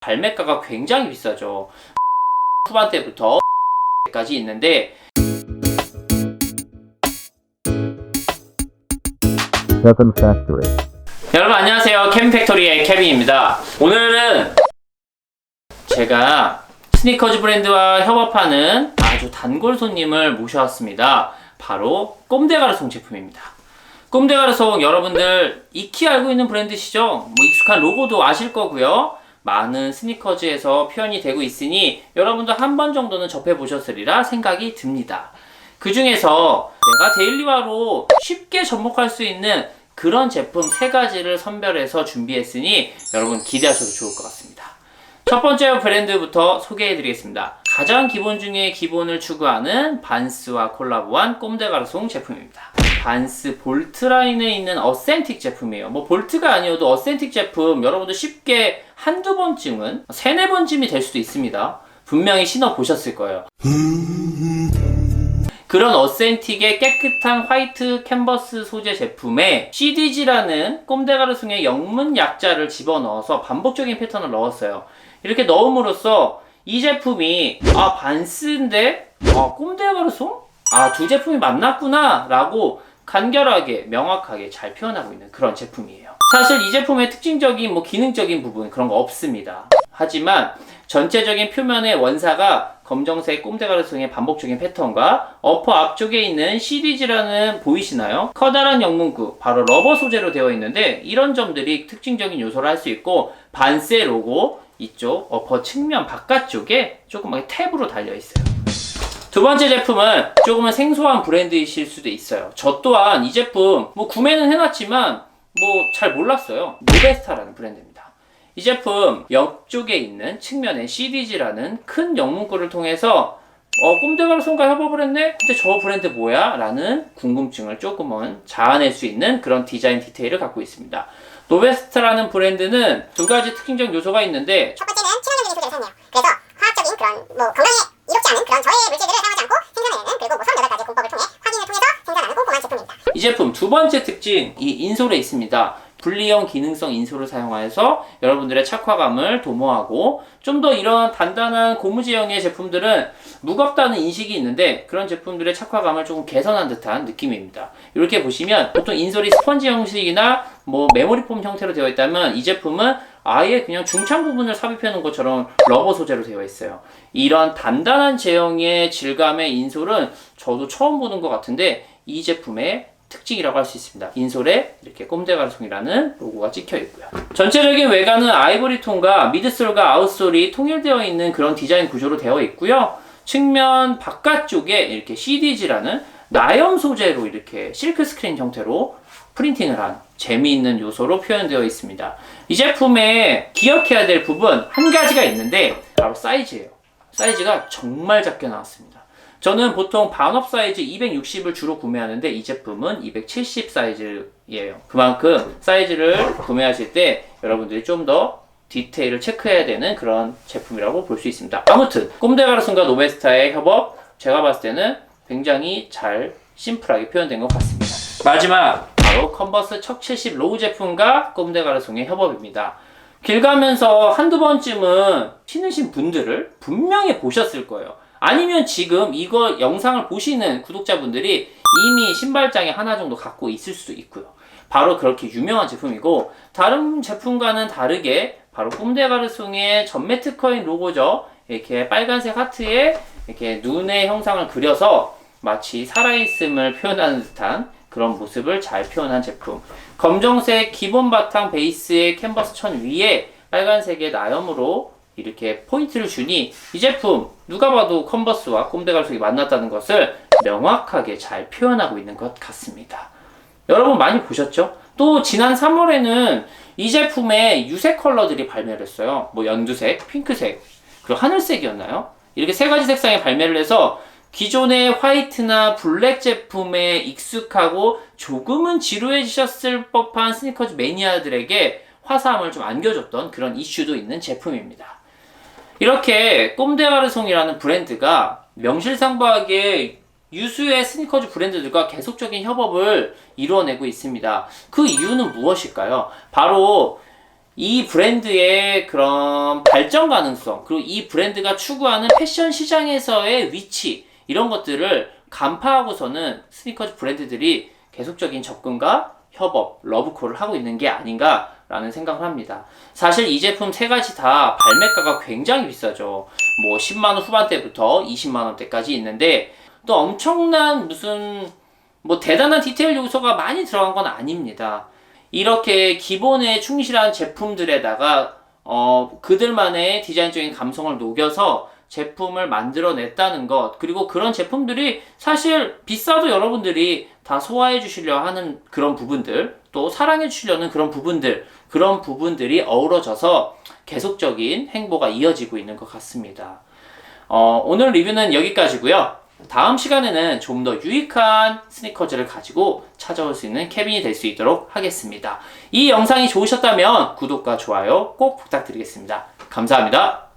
발매가가 굉장히 비싸죠. 후반대부터 까지 있는데. 여러분 안녕하세요. 캠팩토리의 케빈입니다. 오늘은 제가 스니커즈 브랜드와 협업하는 아주 단골 손님을 모셔왔습니다. 바로 꼼데가르송 제품입니다. 꼼데가르송 여러분들 익히 알고 있는 브랜드시죠? 뭐 익숙한 로고도 아실 거고요. 많은 스니커즈에서 표현이 되고 있으니 여러분도 한 번 정도는 접해 보셨으리라 생각이 듭니다. 그 중에서 내가 데일리화로 쉽게 접목할 수 있는 그런 제품 세 가지를 선별해서 준비했으니 여러분 기대하셔도 좋을 것 같습니다. 첫 번째 브랜드부터 소개해 드리겠습니다. 가장 기본 중에 기본을 추구하는 반스와 콜라보한 꼼데가르송 제품입니다. 반스 볼트 라인에 있는 어센틱 제품이에요. 뭐 볼트가 아니어도 어센틱 제품 여러분들 쉽게 한두 번쯤은 세네 번쯤이 될 수도 있습니다. 분명히 신어 보셨을 거예요. 그런 어센틱의 깨끗한 화이트 캔버스 소재 제품에 CDG라는 꼼데가르송의 영문 약자를 집어넣어서 반복적인 패턴을 넣었어요. 이렇게 넣음으로써 이 제품이 아 반스인데 아 꼼데가르송? 아 두 제품이 만났구나 라고 간결하게 명확하게 잘 표현하고 있는 그런 제품이에요. 사실 이 제품의 특징적인 뭐 기능적인 부분 그런 거 없습니다. 하지만 전체적인 표면의 원사가 검정색 꼼데가르송의 반복적인 패턴과 어퍼 앞쪽에 있는 CDG라는 보이시나요? 커다란 영문구 바로 러버 소재로 되어 있는데 이런 점들이 특징적인 요소를 할 수 있고 반세 로고 이쪽 어퍼 측면 바깥쪽에 조그맣게 탭으로 달려 있어요. 두 번째 제품은 조금은 생소한 브랜드이실 수도 있어요. 저 또한 이 제품 뭐 구매는 해놨지만 뭐 잘 몰랐어요. 노베스타라는 브랜드입니다. 이 제품 옆쪽에 있는 측면에 CDG라는 큰 영문구를 통해서 어, 꼼데가르송과 협업을 했네? 근데 저 브랜드 뭐야? 라는 궁금증을 조금은 자아낼 수 있는 그런 디자인 디테일을 갖고 있습니다. 노베스트라는 브랜드는 두 가지 특징적 요소가 있는데 첫 번째는 친환경적인 소재를 사용해요. 그래서 화학적인 그런 뭐 건강에 이롭지 않은 그런 저해 물질들을 이 제품 두 번째 특징 이 인솔에 있습니다. 분리형 기능성 인솔을 사용하여서 여러분들의 착화감을 도모하고 좀 더 이런 단단한 고무제형의 제품들은 무겁다는 인식이 있는데 그런 제품들의 착화감을 조금 개선한 듯한 느낌입니다. 이렇게 보시면 보통 인솔이 스펀지 형식이나 뭐 메모리 폼 형태로 되어 있다면 이 제품은 아예 그냥 중창 부분을 삽입해 놓은 것처럼 러버 소재로 되어 있어요. 이런 단단한 제형의 질감의 인솔은 저도 처음 보는 것 같은데 이 제품의 특징이라고 할 수 있습니다. 인솔에 이렇게 꼼데가르송이라는 로고가 찍혀 있고요. 전체적인 외관은 아이보리 톤과 미드솔과 아웃솔이 통일되어 있는 그런 디자인 구조로 되어 있고요. 측면 바깥쪽에 이렇게 CDG라는 나염 소재로 이렇게 실크 스크린 형태로 프린팅을 한 재미있는 요소로 표현되어 있습니다. 이 제품에 기억해야 될 부분 한 가지가 있는데 바로 사이즈예요. 사이즈가 정말 작게 나왔습니다. 저는 보통 반업 사이즈 260을 주로 구매하는데 이 제품은 270 사이즈예요. 그만큼 사이즈를 구매하실 때 여러분들이 좀 더 디테일을 체크해야 되는 그런 제품이라고 볼 수 있습니다. 아무튼 꼼데가르슨과 노베스타의 협업 제가 봤을 때는 굉장히 잘 심플하게 표현된 것 같습니다. 마지막 바로 컨버스 척70 로우 제품과 꼼데가르송의 협업입니다. 길 가면서 한두 번쯤은 신으신 분들을 분명히 보셨을 거예요. 아니면 지금 이거 영상을 보시는 구독자분들이 이미 신발장에 하나 정도 갖고 있을 수도 있고요. 바로 그렇게 유명한 제품이고 다른 제품과는 다르게 바로 꼼데가르송의 전매 특허인 로고죠. 이렇게 빨간색 하트에 이렇게 눈의 형상을 그려서 마치 살아있음을 표현하는 듯한 그런 모습을 잘 표현한 제품. 검정색 기본 바탕 베이스의 캔버스 천 위에 빨간색의 나염으로 이렇게 포인트를 주니 이 제품 누가 봐도 컨버스와 꼼데가르송이 만났다는 것을 명확하게 잘 표현하고 있는 것 같습니다. 여러분 많이 보셨죠? 또 지난 3월에는 이 제품의 유색 컬러들이 발매를 했어요. 뭐 연두색, 핑크색, 그리고 하늘색이었나요? 이렇게 세 가지 색상의 발매를 해서 기존의 화이트나 블랙 제품에 익숙하고 조금은 지루해지셨을 법한 스니커즈 매니아들에게 화사함을 좀 안겨줬던 그런 이슈도 있는 제품입니다. 이렇게 꼼데가르송이라는 브랜드가 명실상부하게 유수의 스니커즈 브랜드들과 계속적인 협업을 이루어내고 있습니다. 그 이유는 무엇일까요? 바로 이 브랜드의 그런 발전 가능성, 그리고 이 브랜드가 추구하는 패션 시장에서의 위치, 이런 것들을 간파하고서는 스니커즈 브랜드들이 계속적인 접근과 협업, 러브콜을 하고 있는 게 아닌가 라는 생각을 합니다. 사실 이 제품 세 가지 다 발매가가 굉장히 비싸죠. 뭐 10만원 후반대부터 20만원대까지 있는데 또 엄청난 무슨 뭐 대단한 디테일 요소가 많이 들어간 건 아닙니다. 이렇게 기본에 충실한 제품들에다가 어, 그들만의 디자인적인 감성을 녹여서 제품을 만들어냈다는 것 그리고 그런 제품들이 사실 비싸도 여러분들이 다 소화해 주시려 하는 그런 부분들 또 사랑해 주시려는 그런 부분들 그런 부분들이 어우러져서 계속적인 행보가 이어지고 있는 것 같습니다. 어, 오늘 리뷰는 여기까지고요. 다음 시간에는 좀 더 유익한 스니커즈를 가지고 찾아올 수 있는 케빈이 될 수 있도록 하겠습니다. 이 영상이 좋으셨다면 구독과 좋아요 꼭 부탁드리겠습니다. 감사합니다.